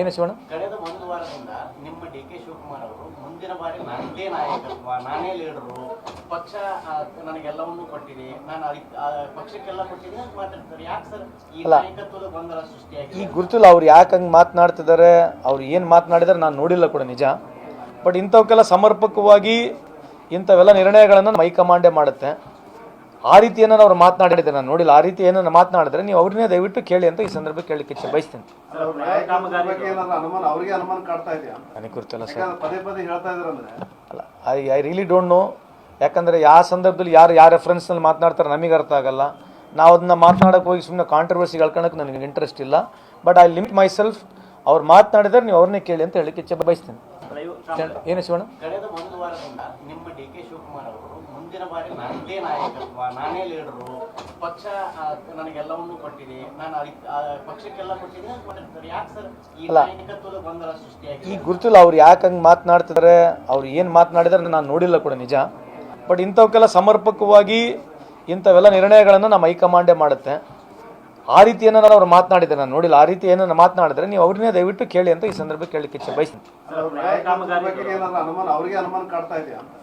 ಏನು ಶಿವಣ್ಣ? ಕಳೆದ ಒಂದು ವಾರದಿಂದ ನಿಮ್ಮ ಡಿ ಕೆ ಶಿವಕುಮಾರ್ ಅವರು ಮುಂದಿನ ಬಾರಿ ನಾನೇ ನಾಯಕತ್ವ ನಾನೇ ಲೀಡರು ಪಕ್ಷ ನನಗೆಲ್ಲವನ್ನೂ ಕೊಟ್ಟಿದೆ. ನಾನು ಅದಕ್ಕೆ ಪಕ್ಷಕ್ಕೆಲ್ಲ ಕೊಟ್ಟಿದ್ದೆ ಮಾತಾಡ್ತಾರೆ. ಯಾಕೆ ಸರ್ ಈ. ನಾಯಕತ್ವದ ಗೊಂದಲ ಸೃಷ್ಟಿಯಾಗಿದೆ? ಈಗ ಗುರುತಿಲ್ಲ ಅವ್ರು ಯಾಕೆ ಹಂಗೆ ಮಾತನಾಡ್ತಿದ್ದಾರೆ? ಅವ್ರು ಏನು ಮಾತನಾಡಿದಾರೆ ನಾನು ನೋಡಿಲ್ಲ ಕೂಡ ನಿಜ. ಬಟ್ ಇಂಥವಕ್ಕೆಲ್ಲ ಸಮರ್ಪಕವಾಗಿ ಇಂಥವೆಲ್ಲ ನಿರ್ಣಯಗಳನ್ನು ಮೈ ಕಮಾಂಡೆ ಮಾಡುತ್ತೆ. ಆ ರೀತಿ ಏನೋ ಅವ್ರು ಮಾತನಾಡಿದ್ರೆ ನಾನು ನೋಡಿಲ್ಲ ಆ ರೀತಿ ಏನೋ ಮಾತನಾಡಿದ್ರೆ ನೀವು ಅವ್ರನ್ನೇ ದಯವಿಟ್ಟು ಕೇಳಿ ಅಂತ ಈ ಸಂದರ್ಭಕ್ಕೆ ಕೇಳಲಿಕ್ಕೆ ಇಚ್ಛೆ ಬಯಸ್ತೀನಿ. ನನಗೆ ಗೊತ್ತಿಲ್ಲ ಸರ್. ಯಾಕಂದ್ರೆ ಪದೇ ಪದೇ ಹೇಳ್ತಾ ಇದ್ರಂದ್ರೆ ಅಲ್ಲ I I really don't know ಯಾಕಂದರೆ ಯಾವ ಸಂದರ್ಭದಲ್ಲಿ ಯಾರು ಯಾರ ರೆಫರೆನ್ಸ್ನಲ್ಲಿ ಮಾತನಾಡ್ತಾರೆ ನಮಗೆ ಅರ್ಥ ಆಗಲ್ಲ. ನಾವು ಅದನ್ನ ಮಾತನಾಡೋಕೆ ಹೋಗಿ ಸುಮ್ಮನೆ ಕಾಂಟ್ರವರ್ಸಿ ಹೇಳ್ಕೊಳಕ್ಕೆ ನನಗೆ ಇಂಟ್ರೆಸ್ಟ್ ಇಲ್ಲ. But I limit myself ಅವ್ರು ಮಾತನಾಡಿದ್ರೆ ನೀವು ಅವ್ರನ್ನೇ ಕೇಳಿ ಅಂತ ಹೇಳಲಿಕ್ಕೆ ಇಚ್ಛೆ ಬಯಸ್ತೀನಿ. ಏನು ಶಿವಣ್ಣ? ಕಳೆದ ಒಂದು ವಾರದಿಂದ ನಿಮ್ಮ ಡಿ ಕೆ ಶಿವಕುಮಾರ್ ಅವರು ಮುಂದಿನ ಬಾರಿ ನಾನೇ ನಾಯಕತ್ವ ನಾನೇ ಲೀಡರು ಪಕ್ಷ ನನಗೆಲ್ಲವನ್ನೂ ಕೊಟ್ಟಿದೆ. ನಾನು ಅದಕ್ಕೆ ಪಕ್ಷಕ್ಕೆಲ್ಲ ಕೊಟ್ಟಿದ್ದೀನಿ ಯಾಕೆ ಸರ್ ಈ. ನಾಯಕತ್ವದ ಗೊಂದಲ ಸೃಷ್ಟಿಯಾಗಿದೆ? ಈ ಗುರುತಿಲ್ಲ ಅವ್ರು ಯಾಕೆ ಹಂಗೆ ಮಾತನಾಡ್ತಿದ್ದಾರೆ ಅವ್ರು ಏನು ಮಾತನಾಡಿದ್ರೆ ನಾನು ನೋಡಿಲ್ಲ ಕೂಡ ನಿಜ. ಬಟ್ ಇಂಥವಕ್ಕೆಲ್ಲ ಸಮರ್ಪಕವಾಗಿ ಇಂಥವೆಲ್ಲ ನಿರ್ಣಯಗಳನ್ನು ನಮ್ಮ ಹೈಕಮಾಂಡೇ ಮಾಡುತ್ತೆ. ಆ ರೀತಿ ನಾನು ಅವ್ರು ಮಾತನಾಡಿದ್ದೆ ನಾನು ನೋಡಿಲ್ಲ, ಆ ರೀತಿ ಏನೋ ಮಾತನಾಡಿದ್ರೆ ನೀವು ಅವ್ರನ್ನೇ ದಯವಿಟ್ಟು ಕೇಳಿ ಅಂತ ಈ ಸಂದರ್ಭಕ್ಕೆ ಕೇಳಲಿಕ್ಕೆ ಇಚ್ಛೆ ಬಯಸ್ತೀನಿ.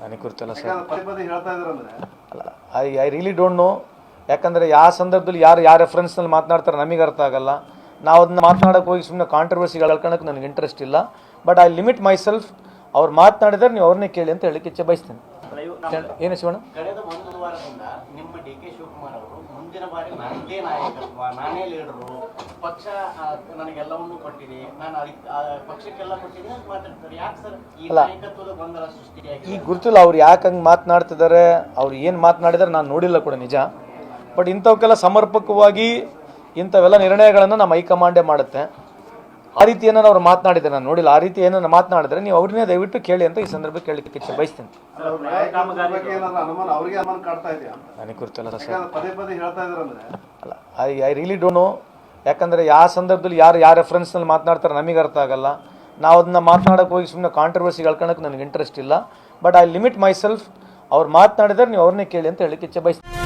ನನಗೆ ಗೊತ್ತಿಲ್ಲ ಸರ್. ಅಲ್ಲ I I really don't know ಯಾಕಂದರೆ ಯಾವ ಸಂದರ್ಭದಲ್ಲಿ ಯಾರು ಯಾವ ರೆಫರೆನ್ಸ್ನಲ್ಲಿ ಮಾತನಾಡ್ತಾರೆ ನಮಗೆ ಅರ್ಥ ಆಗಲ್ಲ. ನಾವು ಅದನ್ನ ಮಾತನಾಡೋಕೆ ಹೋಗಿ ಸುಮ್ಮನೆ ಕಾಂಟ್ರವರ್ಸಿಗಳು ಹೇಳ್ಕೊಳಕ್ಕೆ ನನಗೆ ಇಂಟ್ರೆಸ್ಟ್ ಇಲ್ಲ. But I limit myself ಅವ್ರು ಮಾತನಾಡಿದ್ರೆ ನೀವು ಅವ್ರನ್ನೇ ಕೇಳಿ ಅಂತ ಹೇಳಕ್ಕೆ ಇಚ್ಛೆ ಬಯಸ್ತೀನಿ. ಏನು ಶಿವಣ್ಣ? ವಾರದಿಂದ ನಿಮ್ಮ ಡಿ ಕೆ ಶಿವಕುಮಾರ್ ಅವರು ಮುಂದಿನ ಬಾರಿ ನಾನೇ ನಾಯಕತ್ವ ನಾನೇ ಲೀಡರು ಪಕ್ಷ ನನಗೆಲ್ಲವನ್ನು ಕೊಟ್ಟಿದೆ ನಾನು ಅದಕ್ಕೆ ಪಕ್ಷಕ್ಕೆಲ್ಲ ಕೊಟ್ಟಿದ್ದೀನಿ ಅಂತ ಮಾತಾಡ್ತಾರೆ. ಯಾಕೆ ಸರ್ ಈ. ನಾಯಕತ್ವದ ಗೊಂದಲ ಸೃಷ್ಟಿಯಾಗಿದೆ? ಈ ಗುರುತಿಲ್ಲ ಅವ್ರು ಯಾಕೆ ಹಂಗೆ ಮಾತನಾಡ್ತಿದ್ದಾರೆ ಅವ್ರು ಏನು ಮಾತನಾಡಿದಾರೆ ನಾನು ನೋಡಿಲ್ಲ ಕೂಡ ನಿಜ. ಬಟ್ ಇಂಥವಕ್ಕೆಲ್ಲ ಸಮರ್ಪಕವಾಗಿ ಇಂಥವೆಲ್ಲ ನಿರ್ಣಯಗಳನ್ನು ನಮ್ಮ ಹೈಕಮಾಂಡೇ ಮಾಡುತ್ತೆ. ಆ ರೀತಿ ಏನೋ ಅವ್ರು ಮಾತನಾಡಿದ್ದಾರೆ ನಾನು ನೋಡಿಲ್ಲ. ಆ ರೀತಿ ಏನನ್ನ ಮಾತನಾಡಿದ್ರೆ ನೀವು ಅವ್ರನ್ನೇ ದಯವಿಟ್ಟು ಕೇಳಿ ಅಂತ ಈ ಸಂದರ್ಭಕ್ಕೆ ಕೇಳಲಿಕ್ಕೆ ಇಚ್ಛೆ ಬಯಸ್ತೀನಿ. ನನಗೆ ಗೊತ್ತಿಲ್ಲ sir. I I really don't know ಯಾಕಂದರೆ ಯಾವ ಸಂದರ್ಭದಲ್ಲಿ ಯಾರು ಯಾರ ರೆಫರೆನ್ಸ್ನಲ್ಲಿ ಮಾತನಾಡ್ತಾರೆ ನಮಗೆ ಅರ್ಥ ಆಗಲ್ಲ. ನಾವು ಅದನ್ನ ಮಾತನಾಡೋಕೆ ಹೋಗಿ ಸುಮ್ಮನೆ ಕಾಂಟ್ರವರ್ಸಿ ಹೇಳ್ಕೊಳಕ್ಕೆ ನನಗೆ ಇಂಟ್ರೆಸ್ಟ್ ಇಲ್ಲ. But I limit myself ಅವ್ರು ಮಾತನಾಡಿದ್ರೆ ನೀವು ಅವ್ರನ್ನೇ ಕೇಳಿ ಅಂತ ಹೇಳಿ ಇಚ್ಛೆ ಬಯಸ್ತೀನಿ.